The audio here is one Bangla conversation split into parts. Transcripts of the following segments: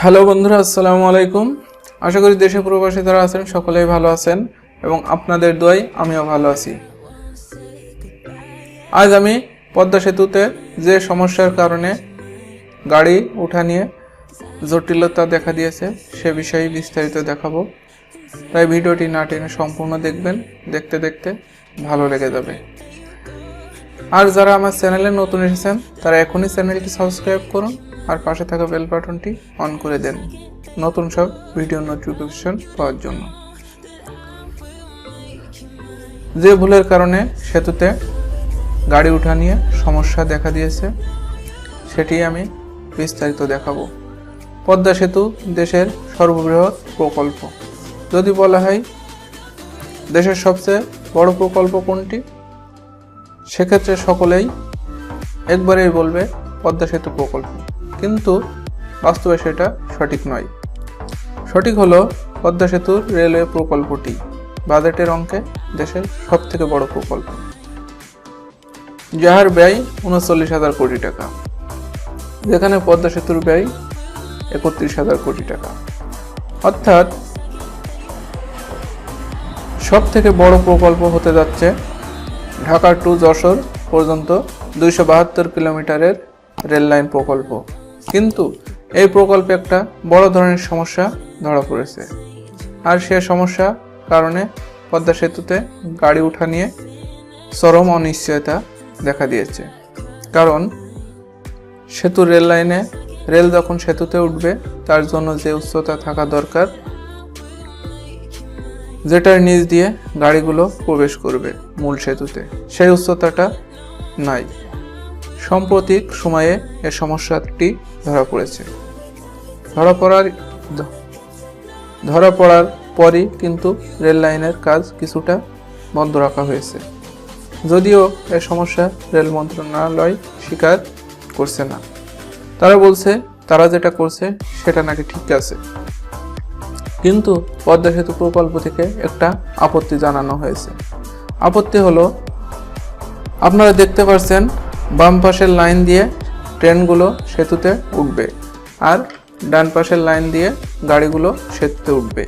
হ্যালো বন্ধুরা, আসসালামু আলাইকুম। আশা করি দেশে প্রবাসী যারা আছেন, সকলেই ভালো আছেন এবং আপনাদের দোয়াই আমিও ভালো আছি। আজ আমি পদ্মা সেতুতে যে সমস্যার কারণে গাড়ি উঠা নিয়ে জটিলতা দেখা দিয়েছে, সে বিষয়ে বিস্তারিত দেখাবো। তাই ভিডিওটি না টেনে সম্পূর্ণ দেখবেন, দেখতে দেখতে ভালো লেগে যাবে। আর যারা আমার চ্যানেলে নতুন এসেছেন, তারা এখনই চ্যানেলটি সাবস্ক্রাইব করুন আর পাশে থাকা বেল বাটনটি অন করে দেন। নতুন সব ভিডিও নোটিফিকেশন পাওয়ার জন্য। যে ভুলের কারণে সেতুতে গাড়ি উঠা নিয়ে সমস্যা দেখা দিয়েছে, সেটি আমি বিস্তারিত দেখাবো। পদ্মা সেতু দেশের সর্ববৃহৎ প্রকল্প। যদি বলা হয়, দেশের সবচেয়ে বড় প্রকল্প কোনটি? সেক্ষেত্রে সকলেই একবারেই বলবে, পদ্মা সেতু প্রকল্প। কিন্তু বাস্তবে সেটা সঠিক নয়। সঠিক হলো পদ্মা সেতুর রেলওয়ে প্রকল্পটি, বাজেটের অঙ্কে দেশের সব থেকে বড় প্রকল্প। যাহার ব্যয় উনচল্লিশ হাজার কোটি টাকা, যেখানে পদ্মা সেতুর ব্যয় একত্রিশ হাজার কোটি টাকা। অর্থাৎ সব থেকে বড় প্রকল্প হতে যাচ্ছে ঢাকা টু যশোর পর্যন্ত দুইশো বাহাত্তর কিলোমিটারের রেল লাইন প্রকল্প। কিন্তু এই প্রকল্পে একটা বড় ধরনের সমস্যা ধরা পড়েছে। আর সে সমস্যা কারণে পদ্মা সেতুতে গাড়ি উঠা নিয়ে চরম অনিশ্চয়তা দেখা দিয়েছে। কারণ সেতু রেল লাইনে রেল যখন সেতুতে উঠবে, তার জন্য যে উচ্চতা থাকা দরকার যেটার নিচ দিয়ে গাড়িগুলো প্রবেশ করবে মূল সেতুতে। সেই উচ্চতাটা নাই। সাম্প্রতিক সময়ে এ সমস্যাটি ধরা পড়েছে। ধরা পড়ার ধরা পড়ার পরই কিন্তু রেল লাইনের কাজ কিছুটা বন্ধ রাখা হয়েছে। যদিও এ সমস্যা রেল মন্ত্রণালয় স্বীকার করছে না। তারা বলছে, তারা যেটা করছে সেটা নাকি ঠিক আছে। কিন্তু পদ্মা সেতু প্রকল্প থেকে একটা আপত্তি জানানো হয়েছে। আপত্তি হলো, আপনারা দেখতে পাচ্ছেন বাম পাশের লাইন দিয়ে ট্রেনগুলো সেতুতে উঠবে আর ডান পাশের লাইন দিয়ে গাড়িগুলো সেতুতে উঠবে।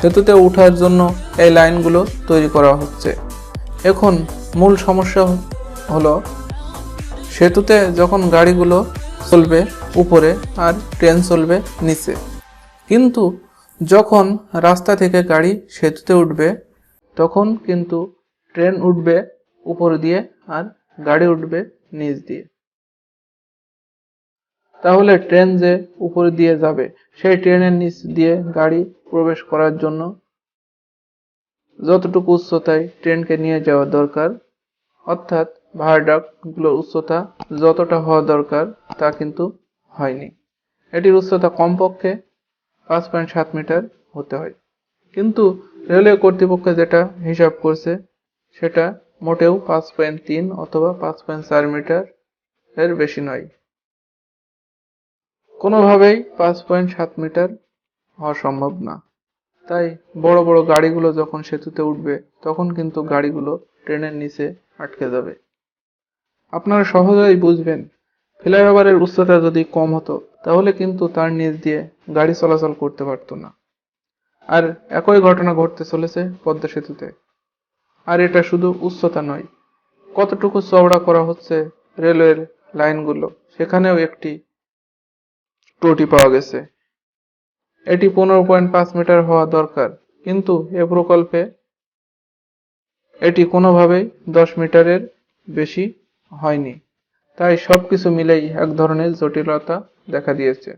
সেতুতে ওঠার জন্য এই লাইনগুলো তৈরি করা হচ্ছে। এখন মূল সমস্যা হলো, সেতুতে যখন গাড়িগুলো চলবে উপরে আর ট্রেন চলবে নিচে কিন্তু যখন রাস্তা থেকে গাড়ি সেতুতে উঠবে, তখন কিন্তু ট্রেন উঠবে উপর দিয়ে আর গাড়ি উঠবে নিচ দিয়ে। তাহলে ট্রেন যে উপর দিয়ে যাবে, সেই ট্রেনের নিচ দিয়ে গাড়ি প্রবেশ করার জন্য যতটুকু উচ্চতায় ট্রেনকে নিয়ে যাওয়া দরকার, অর্থাৎ ভায়াডাক্টগুলোর উচ্চতা যতটা হওয়া দরকার তা কিন্তু হয়নি। এটির উচ্চতা কমপক্ষে পাঁচ পয়েন্ট সাত মিটার হতে হয়। কিন্তু রেলওয়ে কর্তৃপক্ষ যেটা হিসাব করছে, সেটা মোটেও পাঁচ পয়েন্ট তিন অথবা পাঁচ পয়েন্ট চার মিটার এর বেশি নয়। কোনোভাবেই পাঁচ পয়েন্ট সাত মিটার হওয়া সম্ভব না। তাই বড় বড় গাড়িগুলো যখন সেতুতে উঠবে, তখন কিন্তু গাড়িগুলো ট্রেনের নিচে আটকে যাবে। আপনারা সহজেই বুঝবেন ফ্লাইওভারের উচ্চতা যদি কম হতো, তাহলে কিন্তু তার নিচ দিয়ে গাড়ি চলাচল করতে পারতো না। আর একই ঘটনা ঘটতে চলেছে পদ্মা সেতুতে। আর এটা শুধু উচ্চতা নয়, কতটুকু চওড়া করা হচ্ছে রেলওয়ের লাইনগুলো, সেখানেও একটি ত্রুটি পাওয়া গেছে। এটি পনেরো পয়েন্ট পাঁচ মিটার হওয়া দরকার, কিন্তু এ প্রকল্পে এটি কোনোভাবেই দশ মিটারের বেশি হয়নি। তাই সবকিছু মিলেই এক ধরনের জটিলতা দেখা দিয়েছে।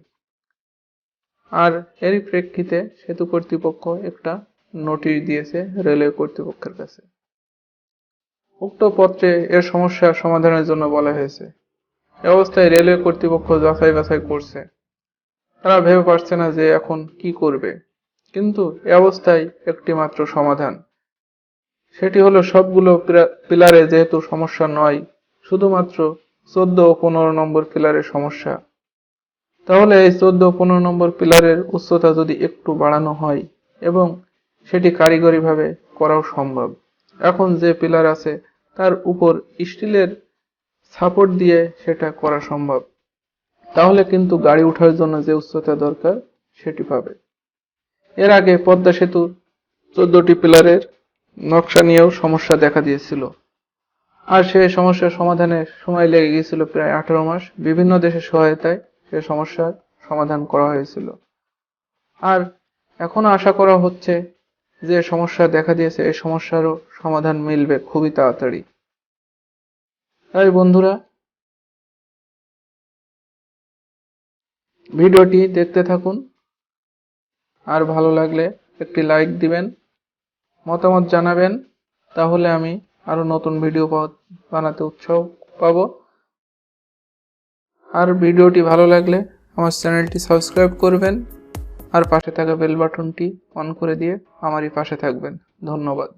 আর এরই প্রেক্ষিতে সেতু কর্তৃপক্ষ একটা নোটিশ দিয়েছে রেলওয়ে কর্তৃপক্ষের কাছে। উক্ত পত্রে এর সমস্যা সমাধানের জন্য বলা হয়েছে। এ অবস্থায় রেলওয়ে কর্তৃপক্ষ যাচাই বাছাই করছে। তারা ভেবে পারছে না যে এখন কি করবে। কিন্তু এ অবস্থায় একটি মাত্র সমাধান। সেটি হলো সবগুলো পিলারে যেহেতু সমস্যা নয়, শুধুমাত্র চোদ্দ ও পনেরো নম্বর পিলারের সমস্যা। তাহলে এই চোদ্দ ও পনেরো নম্বর পিলারের উচ্চতা যদি একটু বাড়ানো হয় এবং সেটি কারিগরিভাবে করাও সম্ভব। এখন যে পিলার আছে, তার উপর স্টিলের সাপোর্ট দিয়ে সেটা করা সম্ভব। তাহলে কিন্তু গাড়ি ওঠার জন্য যে উচ্চতা দরকার, সেটি পাবে। এর আগে পদ্মা সেতুর চোদ্দটি পিলারের নকশা নিয়েও সমস্যা দেখা দিয়েছিল। আর সে সমস্যার সমাধানে সময় লেগে গিয়েছিল প্রায় আঠারো মাস। বিভিন্ন দেশের সহায়তায় সে সমস্যার সমাধান করা হয়েছিল। আর এখনও আশা করা হচ্ছে যে সমস্যা দেখা দিয়েছে, এই সমস্যারও সমাধান মিলবে খুবই তাড়াতাড়ি। তাই বন্ধুরা, ভিডিওটি দেখতে থাকুন। আর ভালো লাগলে একটি লাইক দিবেন, মতামত জানাবেন, তাহলে আমি আরও নতুন ভিডিও বানাতে উৎসাহ পাব। আর ভিডিওটি ভালো লাগলে আমার চ্যানেলটি সাবস্ক্রাইব করবেন। আর পাশে থাকা বেল বাটনটি অন করে দিয়ে আমারই পাশে থাকবেন। ধন্যবাদ।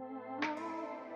Oh,